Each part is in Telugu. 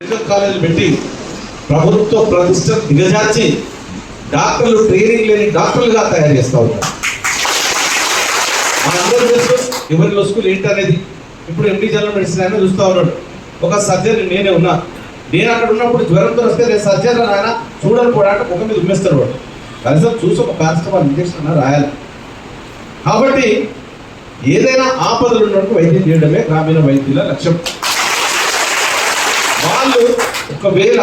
మెడికల్ కాలేజ్ పెట్టి ప్రభుత్వ ప్రతిష్ట దిగజార్చి డాక్టర్లు ట్రైనింగ్ లేని డాక్టర్లుగా తయారు చేస్తూ ఉంటారు మనందరూ తెలుసు ఎవరి స్కూల్ ఏంటి అనేది. ఇప్పుడు ఎండి జనరల్ మెడిసిన్ ఆయన చూస్తూ ఉన్నాడు. ఒక సర్జరీ నేనే ఉన్నా. నేను అక్కడ ఉన్నప్పుడు జ్వరంతో వస్తే నేను సర్జరీ ఆయన చూడని కూడా అంటే ముఖం మీద ఉమ్మేస్తారు వాడు. కనీసం చూసి ఒక పారాసిటమాల్ ఇంజక్షన్ రాయాలి. కాబట్టి ఏదైనా ఆపదలు ఉన్నట్టు వైద్యం చేయడమే గ్రామీణ వైద్యుల లక్ష్యం. వాళ్ళు ఒకవేళ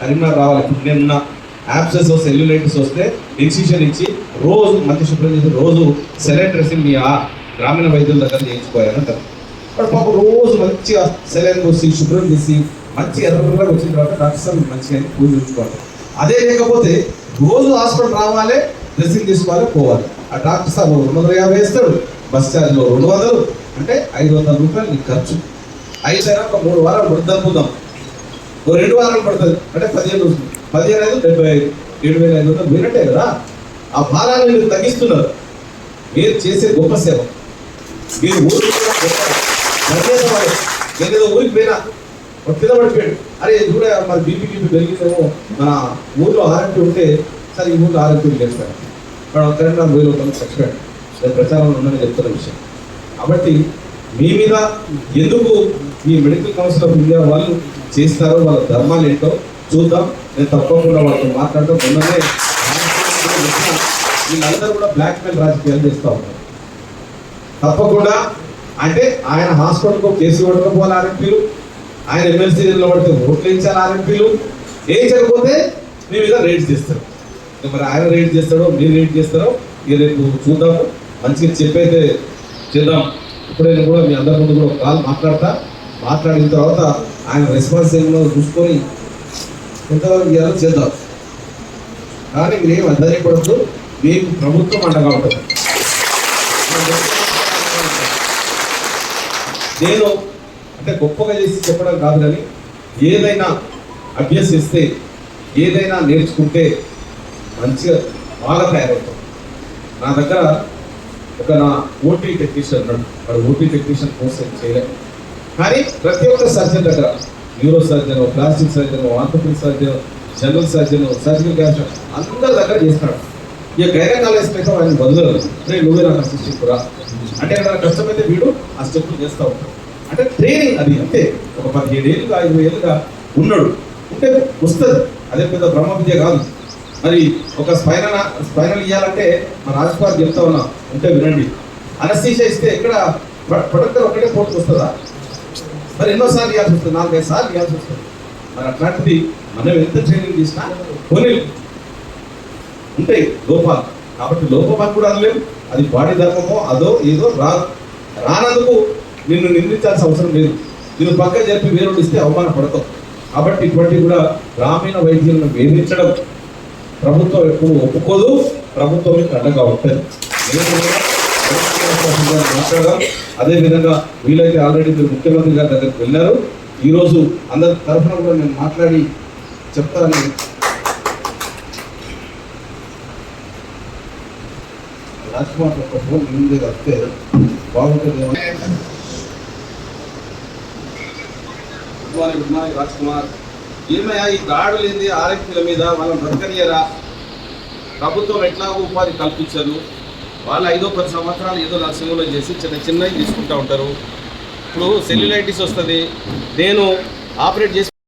కరీంనగర్ రావాలి ఇప్పుడు నేను యాప్సెస్ సెల్యులైటిస్ వస్తే ఇన్సిషన్ ఇచ్చి రోజు మంచి శుభ్రం చేసి రోజు సెలైన్ డ్రెస్సింగ్ మీ ఆ గ్రామీణ వైద్యుల దగ్గర చేయించుకోవాలంటారు వాడు పాప రోజు మంచిగా సెలైన్ పోసి శుభ్రం చేసి మంచి ఎర్రగా వచ్చిన తర్వాత డాక్టర్ సార్ మంచిగా పూజించుకోవాలి అదే లేకపోతే రోజు హాస్పిటల్ రావాలి డ్రెస్సింగ్ తీసుకోవాలి పోవాలి. ఆ డాక్టర్ సార్ రెండు వందల యాభై వేస్తాడు బస్ ఛార్జ్లో రెండు వందలు. అంటే ఐదు వందల రూపాయలు నీకు ఖర్చు. అయిపోయినా ఒక మూడు వారాలు పడుతుంది అనుకుందాం. ఓ రెండు వారాలు పడుతుంది. అంటే పదిహేను రోజులు. పదిహేను ఐదు డెబ్బై ఐదు ఏడు వేల ఐదు వందలు పోయినట్టే కదా? ఆ భారాన్ని మీరు తగ్గిస్తున్నారు. మీరు చేసే గొప్ప సేవ. మీరు ఊరికి నేను ఏదో ఊరికి పోయినా ఒక కింద పడిపోయాడు. అరే కూడా మరి బీపీ బీపీ పెరిగిందేమో. మన ఊర్లో ఆరోగ్యం ఉంటే సరే ఈ ఊర్లో ఆరోగ్యం చేస్తారు. మనం ఒక కరెంట్ నాకు వేలు ఒకరు చచ్చిపోయాడు. నేను ప్రచారంలో ఉందని చెప్తున్న విషయం. కాబట్టి మీ మీద ఎందుకు ఈ మెడికల్ కౌన్సిల్ ఆఫ్ ఇండియా వాళ్ళు చేస్తారో వాళ్ళ ధర్మాలు ఏంటో చూద్దాం. నేను తప్పకుండా వాళ్ళతో మాట్లాడటం మొన్ననే వీళ్ళందరూ కూడా బ్లాక్ మెయిల్ రాజకీయాలు చేస్తూ ఉంటారు తప్పకుండా. అంటే ఆయన హాస్పిటల్కు కేసు కొట్టకపోవాలి ఆర్ఎంపీలు. ఆయన ఎమ్మెల్సీ పడితే ఓట్లు వేయించాలి ఆర్ఎంపీలు. వేయించకపోతే మీ మీద రేట్ చేస్తారు. మరి ఆయన రేట్ చేస్తాడో మీరు రేట్ చేస్తారో ఇక రేపు చూద్దాము. మంచిగా చెప్పైతే చేద్దాం ఇప్పుడు నేను కూడా మీ అందరి ముందు కూడా ఒక కాల్ మాట్లాడతా. మాట్లాడిన తర్వాత ఆయన రెస్పాన్స్ ఏమో చూసుకొని ఎంతవరకు ఇవ్వాలో చేద్దాం. కానీ మీరేం అర్థమైపడద్దు మీకు ప్రభుత్వం అండగా ఉంటుంది. నేను అంటే గొప్పగా చేసి చెప్పడం కాదు కానీ ఏదైనా అభ్యసిస్తే ఏదైనా నేర్చుకుంటే మంచిగా బాగా తయారవుతాం. నా దగ్గర ఒక నా ఓటీ టెక్నీషియన్ ఉన్నాడు. వాడు ఓటీ టెక్నీషియన్ కోర్స్ ఏం చేయలేదు కానీ ప్రతి ఒక్క సర్జన్ దగ్గర neuro surgeon plastic surgeon orthopaedic surgeon general surgeon surgical cancer అందరి దగ్గర చేస్తాడు. ఇక గైనకాలజిస్ట్ అయితే ఆయన వదలరు. రే నువ్వే నాకు అసిస్టెంట్ కూడా అంటే ఏదైనా కష్టమైతే వీడు ఆ స్టెప్లు చేస్తూ ఉంటాడు. అంటే ట్రైనింగ్ అది అంతే. ఒక పదిహేడు ఏళ్ళుగా ఐదు ఏళ్ళుగా ఉన్నాడు. ఉంటే వస్తుంది. అదే పెద్ద బ్రహ్మ విద్య కాదు. మరి ఒక స్పైనల్ స్పైనల్ ఇవ్వాలంటే మన రాజకుమార్ చెప్తా ఉన్నా ఉంటే వినండి. అనస్థీషియా ఇస్తే ఇక్కడ ప్రొడక్టర్ ఒకటే పోటీ వస్తుందా? మరి ఎన్నోసార్లు ఇవ్వాల్సి వస్తుంది నాలుగైదు సార్లు ఇవ్వాల్సి వస్తుంది. మరి అట్లాంటిది మనం ఎంత ట్రైనింగ్ చేసినా పోనీ ఉంటాయి లోపాలు. కాబట్టి లోపం కూడా అనలేము. అది బాడీ ధర్మమో అదో ఏదో రా రానందుకు నిన్ను నిందించాల్సిన అవసరం లేదు. నిన్ను పక్క చెప్పి వేరు ఇస్తే అవమానపడతావు కాబట్టి ఇటువంటి కూడా గ్రామీణ వైద్యులను వేధించడం ప్రభుత్వం ఎప్పుడు ఒప్పుకోదు ప్రభుత్వం మీకు అండగా ఉంటుంది. అదే విధంగా వీలైతే ఆల్రెడీ మీరు ముఖ్యమంత్రి గారి దగ్గరికి వెళ్ళారు. ఈరోజు అందరి తరఫున కూడా నేను మాట్లాడి చెప్తానని రాజ్కుమార్ ఒక ఫోన్ ముందే వస్తే బాగుంటుంది good morning good morning Raj Kumar ఏమయ్యా ఈ దాడులు ఏంది ఆరోగ్యాల మీద వాళ్ళని బ్రతకనియరా ప్రభుత్వం ఎట్లా ఉపాధి కల్పించారు వాళ్ళు ఐదో పది సంవత్సరాలు ఏదో నర్సింగ్లో చేసి చిన్న చిన్నవి తీసుకుంటూ ఉంటారు. ఇప్పుడు సెల్యులైటిస్ వస్తుంది. నేను ఆపరేట్ చేసి